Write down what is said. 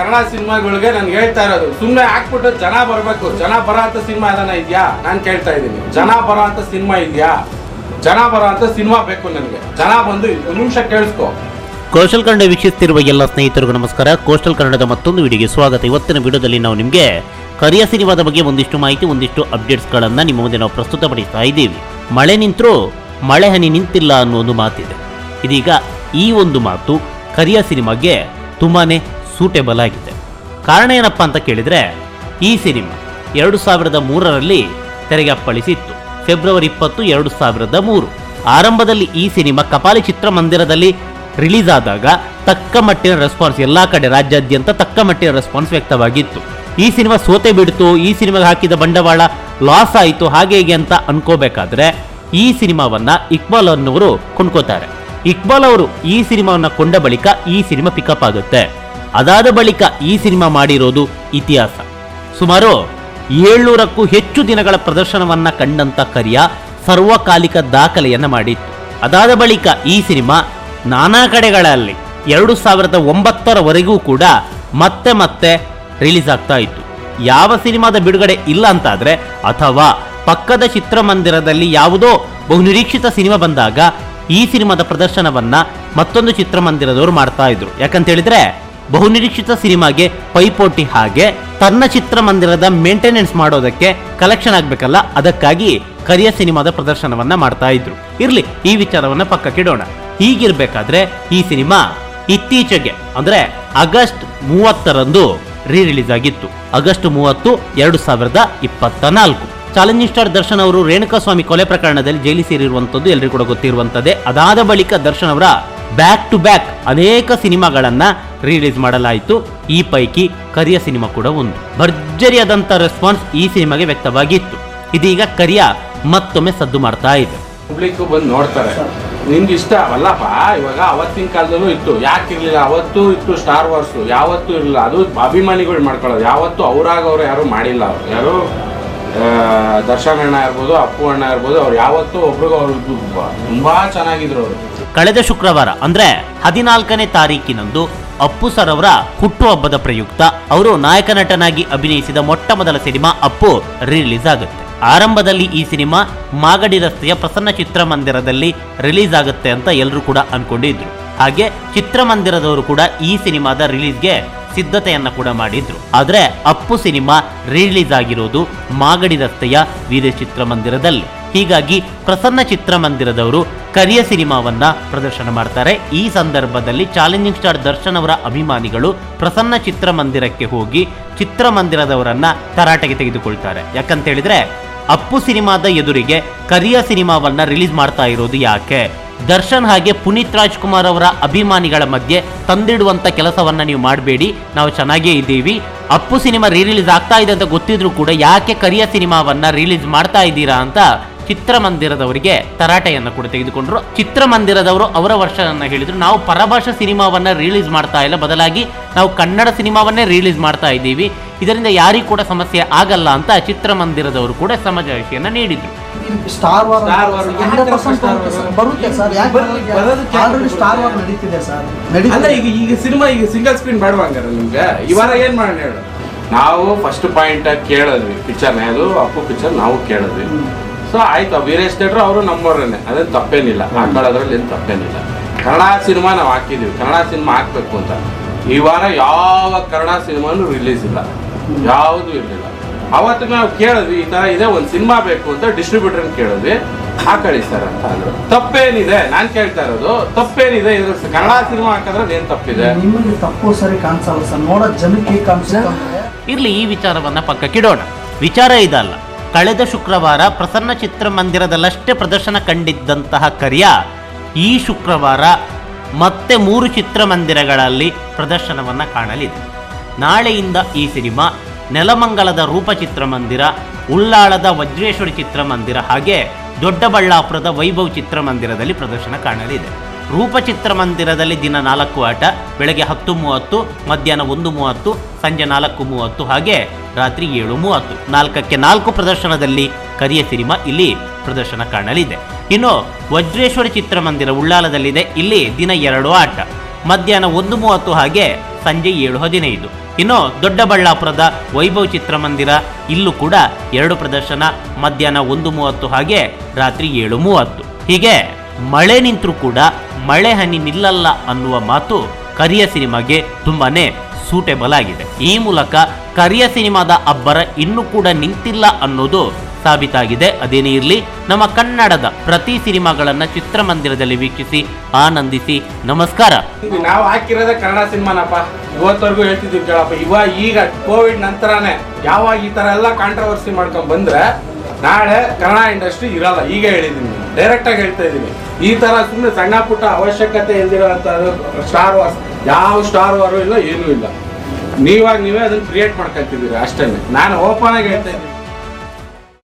ಕನ್ನಡ ಸಿನಿಮಾಗಳಿಗೆ ನಾನು ಹೇಳ್ತಾ ಇರೋದು ಸುಮ್ಮನೆ ಹಾಕ್ಬಿಟ್ಟು ಜನ ಬರಬೇಕು, ಜನ ಬರೋ ಅಂತ ಸಿನಿಮಾ ಅದನ್ನ ಇದೆಯಾ? ನಾನು ಕೇಳ್ತಾ ಇದ್ದೀನಿ. ಜನ ಬರೋ ಅಂತ ಸಿನಿಮಾ ಇದ್ಯಾ? ಜನ ಬರೋ ಅಂತ ಸಿನಿಮಾ ಬೇಕು ನನಗೆ. ಜನ ಬಂದು ಒಂದು ನಿಮಿಷ ಕೇಳಿಸ್ಕೊ. ಕೋಸ್ಟಲ್ ಕನ್ನಡ ವೀಕ್ಷಿಸುತ್ತಿರುವ ಎಲ್ಲ ಸ್ನೇಹಿತರಿಗೂ ನಮಸ್ಕಾರ. ಕೋಸ್ಟಲ್ ಕನ್ನಡದ ಮತ್ತೊಂದು ವಿಡಿಯೋಗೆ ಸ್ವಾಗತ. ಇವತ್ತಿನ ವಿಡಿಯೋದಲ್ಲಿ ನಾವು ನಿಮಗೆ ಕರಿಯ ಸಿನಿಮಾದ ಬಗ್ಗೆ ಒಂದಿಷ್ಟು ಮಾಹಿತಿ, ಒಂದಿಷ್ಟು ಅಪ್ಡೇಟ್ಸ್ಗಳನ್ನು ನಿಮ್ಮ ಮುಂದೆ ನಾವು ಪ್ರಸ್ತುತಪಡಿಸ್ತಾ ಇದ್ದೀವಿ. ಮಳೆ ನಿಂತರೂ ಮಳೆ ಹನಿ ನಿಂತಿಲ್ಲ ಅನ್ನೋ ಒಂದು ಮಾತಿದೆ. ಇದೀಗ ಈ ಒಂದು ಮಾತು ಕರಿಯ ಸಿನಿಮಾಗೆ ತುಂಬಾನೇ ಸೂಟೇಬಲ್ ಆಗಿದೆ. ಕಾರಣ ಏನಪ್ಪ ಅಂತ ಕೇಳಿದ್ರೆ, ಈ ಸಿನಿಮಾ ಎರಡು ಸಾವಿರದ ಮೂರರಲ್ಲಿ ತೆರೆಗೆ ಅಪ್ಪಳಿಸಿತ್ತು ಫೆಬ್ರವರಿ ಇಪ್ಪತ್ತು, ಎರಡು ಸಾವಿರದ ಮೂರು. ಆರಂಭದಲ್ಲಿ ಈ ಸಿನಿಮಾ ಕಪಾಲಿ ಚಿತ್ರಮಂದಿರದಲ್ಲಿ ರಿಲೀಸ್ ಆದಾಗ ತಕ್ಕ ಮಟ್ಟಿನ ರೆಸ್ಪಾನ್ಸ್ ಎಲ್ಲಾ ಕಡೆ ರಾಜ್ಯಾದ್ಯಂತ ತಕ್ಕ ಮಟ್ಟಿನ ರೆಸ್ಪಾನ್ಸ್ ವ್ಯಕ್ತವಾಗಿತ್ತು. ಈ ಸಿನಿಮಾ ಸೋತೆ ಬಿಡ್ತು, ಈ ಸಿನಿಮಾಗೆ ಹಾಕಿದ ಬಂಡವಾಳ ಲಾಸ್ ಆಯಿತು, ಹಾಗೆ ಹೀಗೆ ಅಂತ ಅನ್ಕೋಬೇಕಾದ್ರೆ, ಈ ಸಿನಿಮಾವನ್ನ ಇಕ್ಬಾಲ್ ಅನ್ನೋರು ಕೊಂಡ್ಕೋತಾರೆ. ಇಕ್ಬಾಲ್ ಅವರು ಈ ಸಿನಿಮಾವನ್ನ ಕೊಂಡ ಬಳಿಕ ಈ ಸಿನಿಮಾ ಪಿಕಪ್ ಆಗುತ್ತೆ. ಅದಾದ ಬಳಿಕ ಈ ಸಿನಿಮಾ ಮಾಡಿರೋದು ಇತಿಹಾಸ. ಸುಮಾರು ಏಳ್ನೂರಕ್ಕೂ ಹೆಚ್ಚು ದಿನಗಳ ಪ್ರದರ್ಶನವನ್ನ ಕಂಡಂತ ಕರಿಯ ಸರ್ವಕಾಲಿಕ ದಾಖಲೆಯನ್ನ ಮಾಡಿತ್ತು. ಅದಾದ ಬಳಿಕ ಈ ಸಿನಿಮಾ ನಾನಾ ಕಡೆಗಳಲ್ಲಿ ಎರಡು ಸಾವಿರದ ಒಂಬತ್ತರವರೆಗೂ ಕೂಡ ಮತ್ತೆ ಮತ್ತೆ ರಿಲೀಸ್ ಆಗ್ತಾ ಇತ್ತು. ಯಾವ ಸಿನಿಮಾದ ಬಿಡುಗಡೆ ಇಲ್ಲ ಅಂತಾದ್ರೆ ಅಥವಾ ಪಕ್ಕದ ಚಿತ್ರಮಂದಿರದಲ್ಲಿ ಯಾವುದೋ ಬಹುನಿರೀಕ್ಷಿತ ಸಿನಿಮಾ ಬಂದಾಗ ಈ ಸಿನಿಮಾದ ಪ್ರದರ್ಶನವನ್ನ ಮತ್ತೊಂದು ಚಿತ್ರಮಂದಿರದವರು ಮಾಡ್ತಾ ಇದ್ರು. ಯಾಕಂತ ಹೇಳಿದ್ರೆ ಬಹುನಿರೀಕ್ಷಿತ ಸಿನಿಮಾಗೆ ಪೈಪೋಟಿ ಹಾಗೆ ತನ್ನ ಚಿತ್ರಮಂದಿರದ ಮೇಂಟೆನೆನ್ಸ್ ಮಾಡೋದಕ್ಕೆ ಕಲೆಕ್ಷನ್ ಆಗ್ಬೇಕಲ್ಲ, ಅದಕ್ಕಾಗಿ ಕರಿಯ ಸಿನಿಮಾದ ಪ್ರದರ್ಶನವನ್ನ ಮಾಡ್ತಾ ಇದ್ರು. ಇರ್ಲಿ, ಈ ವಿಚಾರವನ್ನ ಪಕ್ಕಕ್ಕಿಡೋಣ ಹೀಗಿರ್ಬೇಕಾದ್ರೆ ಈ ಸಿನಿಮಾ ಇತ್ತೀಚೆಗೆ, ಅಂದ್ರೆ ಆಗಸ್ಟ್ ಮೂವತ್ತರಂದು ರೀ ರಿಲೀಸ್ ಆಗಿತ್ತು. ಆಗಸ್ಟ್ ಮೂವತ್ತು, ಎರಡು ಸಾವಿರದ ಇಪ್ಪತ್ತ ನಾಲ್ಕು ಚಾಲೆಂಜಿಂಗ್ ಸ್ಟಾರ್ ದರ್ಶನ್ ಅವರು ರೇಣುಕಾಸ್ವಾಮಿ ಕೊಲೆ ಪ್ರಕರಣದಲ್ಲಿ ಜೈಲಿ ಸೇರಿರುವಂತದ್ದು ಎಲ್ಲರಿಗೂ ಕೂಡ ಗೊತ್ತಿರುವಂತದ್ದೇ ಅದಾದ ಬಳಿಕ ದರ್ಶನ್ ಅವರ ಬ್ಯಾಕ್ ಟು ಬ್ಯಾಕ್ ಅನೇಕ ಸಿನಿಮಾಗಳನ್ನ ರಿಲೀಸ್ ಮಾಡಲಾಯಿತು. ಈ ಪೈಕಿ ಕರಿಯ ಸಿನಿಮಾ ಕೂಡ ಒಂದು. ಭರ್ಜರಿಯಾದಂಥ ರೆಸ್ಪಾನ್ಸ್ ಈ ಸಿನಿಮಾಗೆ ವ್ಯಕ್ತವಾಗಿತ್ತು. ಇದೀಗ ಕರಿಯ ಮತ್ತೊಮ್ಮೆ ಸದ್ದು ಮಾಡ್ತಾ ಇದೆ. ಪಬ್ಲಿಕ್ ಬಂದು ನೋಡ್ತಾರೆ. ನಿಮ್ಗೆ ಇಷ್ಟ ಅವಲ್ಲಪ್ಪ ಇವಾಗ ಅವತ್ತಿನ ಕಾಲದಲ್ಲೂ ಇತ್ತು. ಯಾಕೆ ಇರ್ಲಿಲ್ಲ ಅವತ್ತು ಇತ್ತು ಸ್ಟಾರ್ ವಾರ್ಸ್ ಯಾವತ್ತೂ ಇರಲಿಲ್ಲ. ಅದು ಅಭಿಮಾನಿಗಳು ಮಾಡ್ಕೊಳ್ಳೋದು. ಯಾವತ್ತು ಅವರಾಗ ಅವ್ರು ಯಾರು ಮಾಡಿಲ್ಲ ಅವ್ರು. ಯಾರು? ದರ್ಶನ ದರ್ಶನ್ ಅಣ್ಣ ಇರ್ಬೋದು ಅಪ್ಪು ಅಣ್ಣ ಇರ್ಬೋದು ಅವ್ರು ಯಾವತ್ತೂ ಒಬ್ರಿಗೂ ಅವ್ರು ತುಂಬಾ ಚೆನ್ನಾಗಿದ್ರು ಅವರು. ಕಳೆದ ಶುಕ್ರವಾರ ಅಂದ್ರೆ ಹದಿನಾಲ್ಕನೇ ತಾರೀಕಿನಂದು ಅಪ್ಪು ಸರ್ ಅವರ ಹುಟ್ಟುಹಬ್ಬದ ಪ್ರಯುಕ್ತ. ಅವರು ನಾಯಕ ನಟನಾಗಿ ಅಭಿನಯಿಸಿದ ಮೊಟ್ಟ ಮೊದಲ ಸಿನಿಮಾ ಅಪ್ಪು ರಿಲೀಸ್ ಆಗುತ್ತೆ. ಆರಂಭದಲ್ಲಿ ಈ ಸಿನಿಮಾ ಮಾಗಡಿ ರಸ್ತೆಯ ಪ್ರಸನ್ನ ಚಿತ್ರಮಂದಿರದಲ್ಲಿ ರಿಲೀಸ್ ಆಗುತ್ತೆ ಅಂತ ಎಲ್ಲರೂ ಕೂಡ ಅನ್ಕೊಂಡಿದ್ರು. ಹಾಗೆ ಚಿತ್ರಮಂದಿರದವರು ಕೂಡ ಈ ಸಿನಿಮಾದ ರಿಲೀಸ್ಗೆ ಸಿದ್ಧತೆಯನ್ನ ಕೂಡ ಮಾಡಿದ್ರು. ಆದ್ರೆ ಅಪ್ಪು ಸಿನಿಮಾ ರಿಲೀಸ್ ಆಗಿರೋದು ಮಾಗಡಿ ರಸ್ತೆಯ ವೀರ ಚಿತ್ರಮಂದಿರದಲ್ಲಿ ಹೀಗಾಗಿ ಪ್ರಸನ್ನ ಚಿತ್ರಮಂದಿರದವರು ಕರಿಯ ಸಿನಿಮಾವನ್ನ ಪ್ರದರ್ಶನ ಮಾಡ್ತಾರೆ. ಈ ಸಂದರ್ಭದಲ್ಲಿ ಚಾಲೆಂಜಿಂಗ್ ಸ್ಟಾರ್ ದರ್ಶನ್ ಅವರ ಅಭಿಮಾನಿಗಳು ಪ್ರಸನ್ನ ಚಿತ್ರಮಂದಿರಕ್ಕೆ ಹೋಗಿ ಚಿತ್ರಮಂದಿರದವರನ್ನ ತರಾಟೆಗೆ ತೆಗೆದುಕೊಳ್ತಾರೆ. ಯಾಕಂತ ಹೇಳಿದ್ರೆ ಅಪ್ಪು ಸಿನಿಮಾದ ಎದುರಿಗೆ ಕರಿಯ ಸಿನಿಮಾವನ್ನ ರಿಲೀಸ್ ಮಾಡ್ತಾ ಇರೋದು ಯಾಕೆ? ದರ್ಶನ್ ಹಾಗೆ ಪುನೀತ್ ರಾಜ್ಕುಮಾರ್ ಅವರ ಅಭಿಮಾನಿಗಳ ಮಧ್ಯೆ ತಂದಿಡುವಂತ ಕೆಲಸವನ್ನ ನೀವು ಮಾಡಬೇಡಿ. ನಾವು ಚೆನ್ನಾಗೇ ಇದ್ದೀವಿ. ಅಪ್ಪು ಸಿನಿಮಾ ರೀ ರಿಲೀಸ್ ಆಗ್ತಾ ಇದೆ ಅಂತ ಗೊತ್ತಿದ್ರು ಕೂಡ ಯಾಕೆ ಕರಿಯ ಸಿನಿಮಾವನ್ನ ರಿಲೀಸ್ ಮಾಡ್ತಾ ಇದ್ದೀರಾ ಅಂತ ಚಿತ್ರಮಂದಿರದವರಿಗೆ ತರಾಟೆಯನ್ನ ಕೂಡ ತೆಗೆದುಕೊಂಡ್ರು. ಚಿತ್ರಮಂದಿರದವರು ಅವರ ವರ್ಷವನ್ನ ಹೇಳಿದ್ರು. ನಾವು ಪರಭಾಷಾ ಸಿನಿಮಾವನ್ನ ರಿಲೀಸ್ ಮಾಡ್ತಾ ಇಲ್ಲ. ಬದಲಾಗಿ ನಾವು ಕನ್ನಡ ಸಿನಿಮಾವನ್ನೇ ರಿಲೀಸ್ ಮಾಡ್ತಾ ಇದ್ದೀವಿ. ಇದರಿಂದ ಯಾರಿಗೂ ಕೂಡ ಸಮಸ್ಯೆ ಆಗಲ್ಲ ಅಂತ ಚಿತ್ರಮಂದಿರದವರು ಕೂಡ ಸಮಜಾಯಿಷಿಯನ್ನ ನೀಡಿದ್ರು. Star war. ಬರುತ್ತೆ ಸರ್? ಯಾಕೆ ಆಲ್ರೆಡಿ ಸ್ಟಾರ್ ವಾರ್? ನಡೀತಿದೆ ಸರ್. ಅಂದ್ರೆ ನಡೀತಿದೆ ಈಗ ಈಗ ಸಿನಿಮಾ ಈಗ ಸಿಂಗಲ್ ಸ್ಕ್ರೀನ್ ನಿಮ್ಗೆ? ಈ ವಾರ ಏನ್ ಮಾಡೋಣ ಹೇಳು. ನಾವು ಫಸ್ಟ್ ಪಾಯಿಂಟ್ ಕೇಳಿದ್ವಿ. ಪಿಕ್ಚರ್ನ ಅದು ಅಪ್ಪು ಪಿಕ್ಚರ್ ನಾವು ಕೇಳಿದ್ವಿ. ಸೊ ಆಯ್ತು ವೀರೇಶ್ ತೇಟ್ರು ಅವರು ನಮ್ಮವ್ರೇನೆ ಅದೇನು ತಪ್ಪೇನಿಲ್ಲ. ಹಾಕೊಳ್ಳೋದ್ರಲ್ಲಿ ಏನು ತಪ್ಪೇನಿಲ್ಲ. ಕನ್ನಡ ಸಿನಿಮಾ ನಾವು ಹಾಕಿದ್ದೀವಿ ಕನ್ನಡ ಸಿನಿಮಾ ಹಾಕ್ಬೇಕು ಅಂತ. ಈ ವಾರ ಯಾವ ಕನ್ನಡ ಸಿನಿಮಾನು ರಿಲೀಸ್ ಇಲ್ಲ. ಯಾವುದು ಇರಲಿಲ್ಲ. ಅವತ್ತು ನಾವು ಕೇಳಿದ್ವಿ ಈ ಥರ ಇದೆ ಒಂದು ಸಿನಿಮಾ ಬೇಕು ಅಂತ ಡಿಸ್ಟ್ರಿಬ್ಯೂಟರ್ ಕೇಳಿದ್ವಿ. ಹಾಕೊಳ್ಳಿ ಸರ್ ಅಂತ ಅಂದ್ರು. ತಪ್ಪೇನಿದೆ? ನಾನ್ ಕೇಳ್ತಾ ಇರೋದು ತಪ್ಪೇನಿದೆ? ಇದ್ರ ಕನ್ನಡ ಸಿನಿಮಾ ಹಾಕಿದ್ರೆ ಏನ್ ತಪ್ಪಿದೆ? ನಿಮಗೆ ತಪ್ಪು ಸರಿ ಕಾಣಿಸಲ್ಲ ಸರ್. ನೋಡೋ ಜನಕ್ಕೆ ಕಾಣಿಸ ಇರ್ಲಿ ಈ ವಿಚಾರವನ್ನ ಪಕ್ಕಕ್ಕಿಡೋಣ. ವಿಚಾರ ಇದಲ್ಲ. ಕಳೆದ ಶುಕ್ರವಾರ ಪ್ರಸನ್ನ ಚಿತ್ರಮಂದಿರದಲ್ಲಷ್ಟೇ ಪ್ರದರ್ಶನ ಕಂಡಿದ್ದಂತಹ ಕರಿಯ, ಈ ಶುಕ್ರವಾರ ಮತ್ತೆ ಮೂರು ಚಿತ್ರಮಂದಿರಗಳಲ್ಲಿ ಪ್ರದರ್ಶನವನ್ನು ಕಾಣಲಿದೆ. ನಾಳೆಯಿಂದ ಈ ಸಿನಿಮಾ ನೆಲಮಂಗಲದ ರೂಪ ಚಿತ್ರಮಂದಿರ, ಉಳ್ಳಾಳದ ವಜ್ರೇಶ್ವರಿ ಚಿತ್ರಮಂದಿರ ಹಾಗೆ ದೊಡ್ಡಬಳ್ಳಾಪುರದ ವೈಭವ್ ಚಿತ್ರಮಂದಿರದಲ್ಲಿ ಪ್ರದರ್ಶನ ಕಾಣಲಿದೆ. ರೂಪ ಚಿತ್ರಮಂದಿರದಲ್ಲಿ ದಿನ ನಾಲ್ಕು ಆಟ, ಬೆಳಗ್ಗೆ ಹತ್ತು ಮೂವತ್ತು, ಮಧ್ಯಾಹ್ನ ಒಂದು ಮೂವತ್ತು, ಸಂಜೆ ನಾಲ್ಕು ಮೂವತ್ತು ಹಾಗೆ ರಾತ್ರಿ ಏಳು ಮೂವತ್ತು. ನಾಲ್ಕಕ್ಕೆ ನಾಲ್ಕು ಪ್ರದರ್ಶನದಲ್ಲಿ ಕರಿಯ ಸಿನಿಮಾ ಇಲ್ಲಿ ಪ್ರದರ್ಶನ ಕಾಣಲಿದೆ. ಇನ್ನು ವಜ್ರೇಶ್ವರಿ ಚಿತ್ರಮಂದಿರ ಉಳ್ಳಾಲದಲ್ಲಿದೆ. ಇಲ್ಲಿ ದಿನ ಎರಡು ಆಟ, ಮಧ್ಯಾಹ್ನ ಒಂದು ಮೂವತ್ತು ಹಾಗೆ ಸಂಜೆ ಏಳು ಹದಿನೈದು. ಇನ್ನು ದೊಡ್ಡಬಳ್ಳಾಪುರದ ವೈಭವ್ ಚಿತ್ರಮಂದಿರ ಇಲ್ಲೂ ಕೂಡ ಎರಡು ಪ್ರದರ್ಶನ, ಮಧ್ಯಾಹ್ನ ಒಂದು ಮೂವತ್ತು ಹಾಗೆ ರಾತ್ರಿ ಏಳು ಮೂವತ್ತು. ಹೀಗೆ ಮಳೆ ನಿಂತರೂ ಕೂಡ ಮಳೆ ಹನಿ ನಿಲ್ಲಲ್ಲ ಅನ್ನುವ ಮಾತು ಕರಿಯ ಸಿನಿಮಾಗೆ ತುಂಬಾನೇ ಸೂಟೇಬಲ್ ಆಗಿದೆ. ಈ ಮೂಲಕ ಕರಿಯ ಸಿನಿಮಾದ ಅಬ್ಬರ ಇನ್ನೂ ಕೂಡ ನಿಂತಿಲ್ಲ ಅನ್ನೋದು ಸಾಬೀತಾಗಿದೆ. ಅದೇನೇ ಇರಲಿ, ನಮ್ಮ ಕನ್ನಡದ ಪ್ರತಿ ಸಿನಿಮಾಗಳನ್ನ ಚಿತ್ರಮಂದಿರದಲ್ಲಿ ವೀಕ್ಷಿಸಿ ಆನಂದಿಸಿ ನಮಸ್ಕಾರ. ನಾವು ಹಾಕಿರೋದೇ ಕನ್ನಡ ಸಿನಿಮಾನಪ್ಪ. ಇವತ್ತವರೆಗೂ ಹೇಳ್ತಿದ್ವಿ ಕೇಳಪ್ಪ. ಇವಾಗ ಈಗ ಕೋವಿಡ್ ನಂತರನೇ ಯಾವಾಗ ಈ ತರ ಎಲ್ಲ ಕಾಂಟ್ರವರ್ಸಿ ಮಾಡ್ಕೊಂಡ್ ಬಂದ್ರೆ ನಾಳೆ ಕನ್ನಡ ಇಂಡಸ್ಟ್ರಿ ಇರಲ್ಲ. ಈಗ ಹೇಳಿದ್ದೀನಿ ಡೈರೆಕ್ಟ್ ಆಗಿ ಹೇಳ್ತಾ ಇದ್ದೀನಿ. ಈ ಥರ ಸುಮ್ಮನೆ ಸಣ್ಣ ಪುಟ್ಟ ಅವಶ್ಯಕತೆ ಇಲ್ದಿರೋಂಥ ಸ್ಟಾರ್ ವಾರ್ಸ್ ಯಾವ ಸ್ಟಾರ್ ವಾರು ಇಲ್ಲ, ಏನೂ ಇಲ್ಲ. ನೀವಾಗ ನೀವೇ ಅದನ್ನ ಕ್ರಿಯೇಟ್ ಮಾಡ್ಕೊತಿದ್ದೀರಿ ಅಷ್ಟೇ ನಾನು ಓಪನ್ ಆಗಿ ಹೇಳ್ತಾ ಇದ್ದೀನಿ.